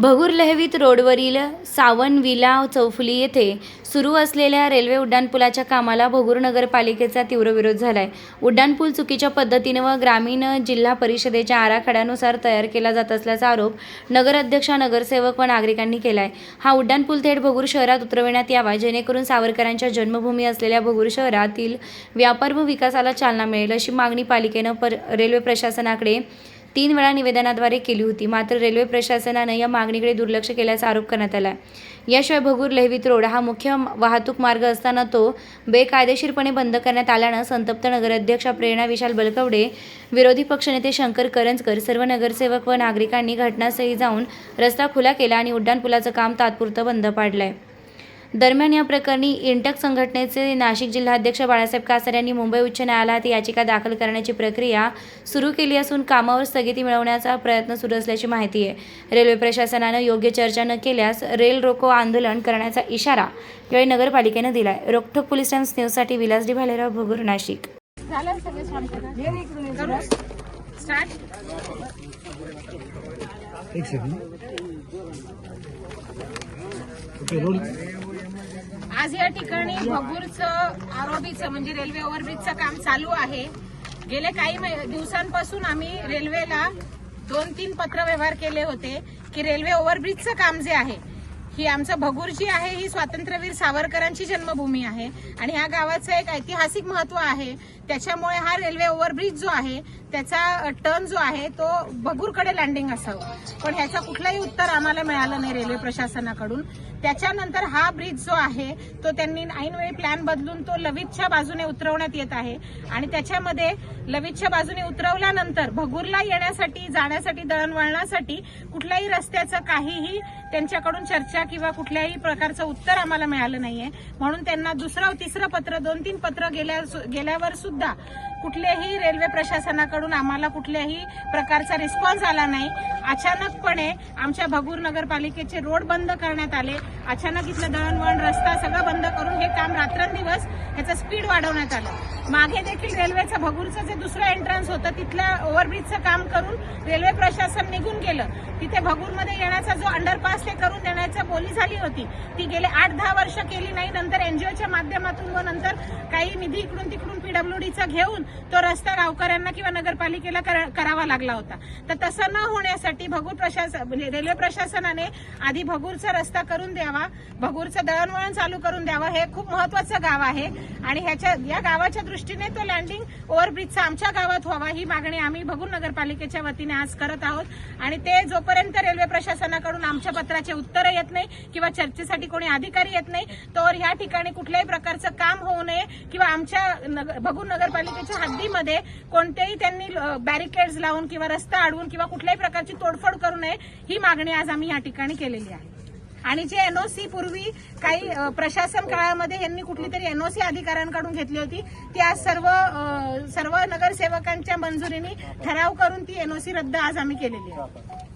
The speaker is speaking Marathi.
भगूर लहवीत रोडवरील सावन विला चौफुली येथे सुरू असलेल्या रेल्वे उड्डाणपुलाच्या कामाला भगूर नगरपालिकेचा तीव्र विरोध झाला आहे उड्डाणपूल चुकीच्या पद्धतीनं व ग्रामीण जिल्हा परिषदेच्या आराखड्यानुसार तयार केला जात असल्याचा आरोप नगराध्यक्षा नगरसेवक व नागरिकांनी केला आहे हा उड्डाणपूल थेट भगूर शहरात उतरविण्यात यावा जेणेकरून सावरकरांच्या जन्मभूमी असलेल्या भगूर शहरातील व्यापार व विकासाला चालना मिळेल अशी मागणी पालिकेनं पर रेल्वे प्रशासनाकडे तीन वेळा निवेदनाद्वारे केली होती. मात्र रेल्वे प्रशासनानं या मागणीकडे दुर्लक्ष केल्याचा आरोप करण्यात आला याशिवाय भगूर लेहवीत रोड हा मुख्य वाहतूक मार्ग असताना तो बेकायदेशीरपणे बंद करण्यात आल्यानं संतप्त नगराध्यक्षा प्रेरणा विशाल बलकवडे विरोधी पक्षनेते शंकर करंजकर सर्व नगरसेवक व नागरिकांनी घटनास्थळी जाऊन रस्ता खुला केला आणि उड्डाणपुलाचं काम तात्पुरतं बंद पाडलं आहे दरम्यान या प्रकरणी इंटक संघटनेचे नाशिक जिल्हाध्यक्ष बाळासाहेब कासार यांनी मुंबई उच्च न्यायालयात याचिका दाखल करण्याची प्रक्रिया सुरू केली असून कामावर स्थगिती मिळवण्याचा प्रयत्न सुरू असल्याची माहिती आहे. रेल्वे प्रशासनानं योग्य चर्चा न केल्यास रेल रोको आंदोलन करण्याचा इशारा यावेळी नगरपालिकेनं दिलाय. रोकठोक पोलीस टाइम्स न्यूजसाठी विलास डी भालेराव भगूर नाशिक. एक सेकंड ओके रोल. आज या ठिकाणी भगूरचं आरोबीचं म्हणजे रेल्वे ओव्हरब्रिजचं काम चालू आहे. गेले काही मै- दिवसांपासून आम्ही रेल्वेला दोन तीन पत्र व्यवहार केले होते की रेल्वे ओव्हरब्रिजचं काम जे आहे ही आमचं भगूर जी आहे ही स्वातंत्र्यवीर सावरकरांची जन्मभूमी आहे. आणि ह्या गावाचं एक ऐतिहासिक महत्त्व आहे. त्याच्यामुळे हा रेल्वे ओव्हरब्रिज जो आहे त्याचा टर्न जो आहे तो बगूरकडे लँडिंग असावं. पण ह्याचं कुठलंही उत्तर आम्हाला मिळालं नाही रेल्वे प्रशासनाकडून. त्याच्यानंतर हा ब्रिज जो आहे तो त्यांनी ऐनवेळी प्लॅन बदलून तो लवितच्या बाजूने उतरवण्यात येत आहे. आणि त्याच्यामध्ये लवितच्या बाजूने उतरवल्यानंतर भगूरला येण्यासाठी जाण्यासाठी दळणवळणासाठी कुठल्याही रस्त्याचं काहीही त्यांच्याकडून चर्चा किंवा कुठल्याही प्रकारचं उत्तर आम्हाला मिळालं नाहीये. म्हणून त्यांना दुसरं तिसरं पत्र दोन तीन पत्र गेल्या गेल्यावर सुद्धा कुठलेही रेल्वे प्रशासनाकडून आम्हाला कुठल्याही प्रकारचा रिस्पॉन्स आला नाही. अचानकपणे आमच्या भगूर नगरपालिकेचे रोड बंद करण्यात आले. अचानक इथलं दळणवळण रस्ता सगळं बंद करून हे काम रात्रंदिवस ह्याचं स्पीड वाढवण्यात आलं. मागे देखील रेल्वेचं भगूरचं जे दुसरं एंट्रन्स होतं तिथल्या ओव्हरब्रिजचं काम करून रेल्वे प्रशासन निघून गेलं. तिथे भगूरमध्ये येण्याचा जो अंडरपास ते करून देण्याचा बोली झाली होती ती गेले आठ दहा वर्ष केली नाही. नंतर एनजीओच्या माध्यमातून व नंतर काही निधी इकडून तिकडून पीडब्ल्यूडीचा घेऊन तो रस्ता गावकऱ्यांना किंवा नगरपालिकेला कर- करावा लागला होता. तर तसं न होण्यासाठी भगूर प्रशासन म्हणजे रेल्वे प्रशासनाने आधी भगूरचा रस्ता करून द्यावा भगूरचं दळणवळण चालू करून द्यावं हे खूप महत्वाचं गाव आहे. आणि ह्याच्या या गावाच्या दृष्टीने तो लँडिंग ओव्हरब्रिजचा आमच्या गावात व्हावा ही मागणी आम्ही भगूर नगरपालिकेच्या वतीने आज करत आहोत. आणि ते जोपर्यंत रेल्वे प्रशासनाकडून आमच्या पत्राचे उत्तर येत नाही किंवा चर्चेसाठी कोणी अधिकारी येत नाही तर ह्या ठिकाणी कुठल्याही प्रकारचं काम होऊ नये किंवा आमच्या भगूर नगरपालिकेच्या हद्दीमध्ये कोणतेही त्यांनी बॅरिकेड्स लावून किंवा रस्ता अडवून किंवा कुठल्याही प्रकारची तोडफोड करू नये ही मागणी आज आम्ही या ठिकाणी केलेली आहे. आणि जे एनओसी पूर्वी काही प्रशासन काळामध्ये यांनी कुठली तरी एनओसी अधिकाऱ्यांकडून घेतली होती ती आज सर्व सर्व नगरसेवकांच्या मंजुरीने ठराव करून ती एनओसी रद्द आज आम्ही केलेली आहे.